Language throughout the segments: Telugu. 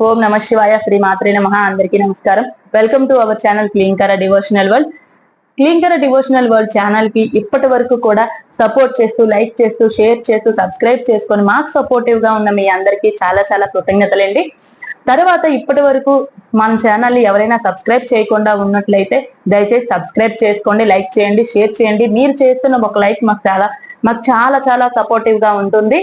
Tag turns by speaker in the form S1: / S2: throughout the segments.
S1: ఓం నమ శివాయ శ్రీ మాత్రే నమ. అందరికీ నమస్కారం. Welcome to our channel Klinkara devotional world Klinkara devotional world ఛానల్కి ఇప్పటి వరకు కూడా సపోర్ట్ చేస్తూ లైక్ చేస్తూ షేర్ చేస్తూ సబ్స్క్రైబ్ చేసుకొని మాకు సపోర్టివ్గా ఉన్న మీ అందరికీ చాలా చాలా కృతజ్ఞతలండి. తర్వాత ఇప్పటి వరకు మన ఛానల్ ఎవరైనా సబ్స్క్రైబ్ చేయకుండా ఉన్నట్లయితే దయచేసి సబ్స్క్రైబ్ చేసుకోండి లైక్ చేయండి షేర్ చేయండి. మీరు చేస్తున్న ఒక లైక్ మాకు చాలా మాకు చాలా చాలా సపోర్టివ్గా ఉంటుంది.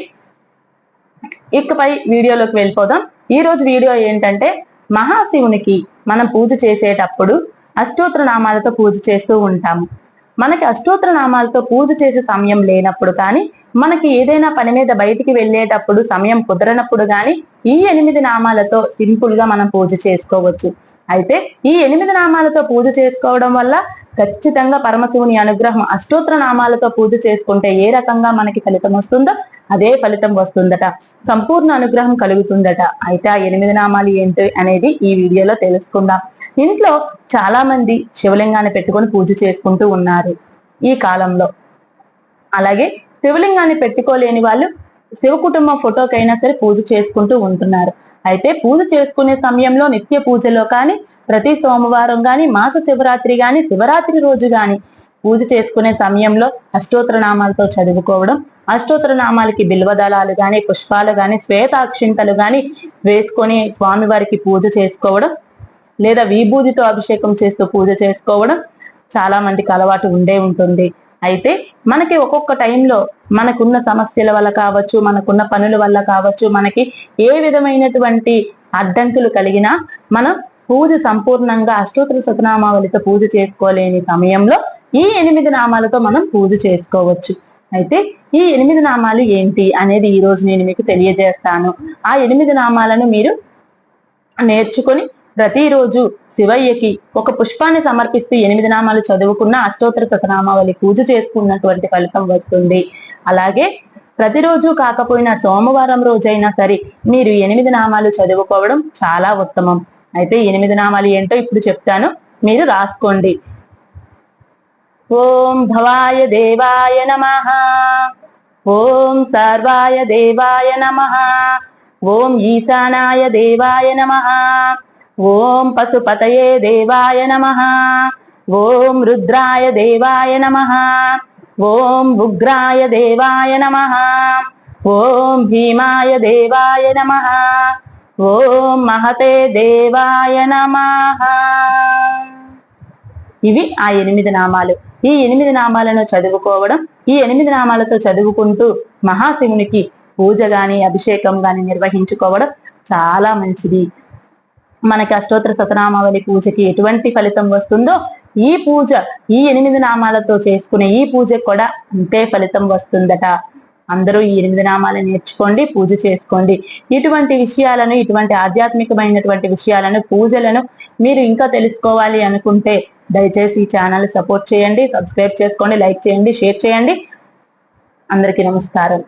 S1: ఇకపై వీడియోలోకి వెళ్ళిపోదాం. ఈ రోజు వీడియో ఏంటంటే మహాశివునికి మనం పూజ చేసేటప్పుడు అష్టోత్తర నామాలతో పూజ చేస్తూ ఉంటాము. మనకి అష్టోత్తర నామాలతో పూజ చేసే సమయం లేనప్పుడు కానీ మనకి ఏదైనా పని మీద బయటికి వెళ్ళేటప్పుడు సమయం కుదరనప్పుడు కానీ ఈ ఎనిమిది నామాలతో సింపుల్గా మనం పూజ చేసుకోవచ్చు. అయితే ఈ ఎనిమిది నామాలతో పూజ చేసుకోవడం వల్ల ఖచ్చితంగా పరమశివుని అనుగ్రహం అష్టోత్తర నామాలతో పూజ చేసుకుంటే ఏ రకంగా మనకి ఫలితం వస్తుందో అదే ఫలితం వస్తుందట. సంపూర్ణ అనుగ్రహం కలుగుతుందట. అయితే ఆ ఎనిమిది నామాలు ఏంటి అనేది ఈ వీడియోలో తెలుసుకుందాం. ఇంట్లో చాలా మంది శివలింగాన్ని పెట్టుకొని పూజ చేసుకుంటూ ఉన్నారు ఈ కాలంలో. అలాగే శివలింగాన్ని పెట్టుకోలేని వాళ్ళు శివ కుటుంబం ఫోటోకైనా సరే పూజ చేసుకుంటూ ఉంటున్నారు. అయితే పూజ చేసుకునే సమయంలో నిత్య పూజలో కానీ ప్రతి సోమవారం కానీ మాస శివరాత్రి కానీ శివరాత్రి రోజు కానీ పూజ చేసుకునే సమయంలో అష్టోత్తర నామాలతో చదువుకోవడం అష్టోత్తర నామాలకి బిల్వదళాలు గాని పుష్పాలు గాని శ్వేతాక్షింతలు గాని వేసుకొని స్వామివారికి పూజ చేసుకోవడం లేదా విభూతితో అభిషేకం చేస్తూ పూజ చేసుకోవడం చాలా మందికి అలవాటు ఉండే ఉంటుంది. అయితే మనకి ఒక్కొక్క టైంలో మనకున్న సమస్యల వల్ల కావచ్చు మనకున్న పనుల వల్ల కావచ్చు మనకి ఏ విధమైనటువంటి అడ్డంకులు కలిగినా మనం పూజ సంపూర్ణంగా అష్టోత్తర సతనామావళితో పూజ చేసుకోలేని సమయంలో ఈ ఎనిమిది నామాలతో మనం పూజ చేసుకోవచ్చు. అయితే ఈ ఎనిమిది నామాలు ఏంటి అనేది ఈ రోజు నేను మీకు తెలియజేస్తాను. ఆ ఎనిమిది నామాలను మీరు నేర్చుకొని ప్రతిరోజు శివయ్యకి ఒక పుష్పాన్ని సమర్పిస్తూ ఎనిమిది నామాలు చదువుకున్న అష్టోత్తర శతనామావళి పూజ చేసుకున్నటువంటి ఫలితం వస్తుంది. అలాగే ప్రతిరోజు కాకపోయినా సోమవారం రోజైనా సరే మీరు ఎనిమిది నామాలు చదువుకోవడం చాలా ఉత్తమం. అయితే ఎనిమిది నామాలు ఏంటో ఇప్పుడు చెప్తాను. మీరు రాసుకోండి. ఓం భవాయ దేవాయ నమ. ఓం సర్వాయ దేవాయ నమ. ఓం ఈశానాయ దేవాయ నమ. ఓం పశుపతయే దేవాయ నమ. ఓం రుద్రాయ దేవాయ నమ. ఓం ఉగ్రాయ దేవాయ నమ. ఓం భీమాయ దేవాయ నమ. ఓం మహతే దేవాయ నమ. ఇవి ఆ ఎనిమిది నామాలు. ఈ ఎనిమిది నామాలను చదువుకోవడం ఈ ఎనిమిది నామాలతో చదువుకుంటూ మహాశివునికి పూజ గాని అభిషేకం గాని నిర్వహించుకోవడం చాలా మంచిది. మనకి అష్టోత్తర శతనామావళి పూజకి ఎటువంటి ఫలితం వస్తుందో ఈ పూజ ఈ ఎనిమిది నామాలతో చేసుకునే ఈ పూజ కూడా అంతే ఫలితం వస్తుందట. అందరూ ఈ ఎనిమిది నామాలను నేర్చుకోండి పూజ చేసుకోండి. ఇటువంటి విషయాలను ఇటువంటి ఆధ్యాత్మికమైనటువంటి విషయాలను పూజలను మీరు ఇంకా తెలుసుకోవాలి అనుకుంటే దయచేసి ఈ ఛానల్ సపోర్ట్ చేయండి సబ్స్క్రైబ్ చేసుకోండి లైక్ చేయండి షేర్ చేయండి. అందరికీ నమస్కారం.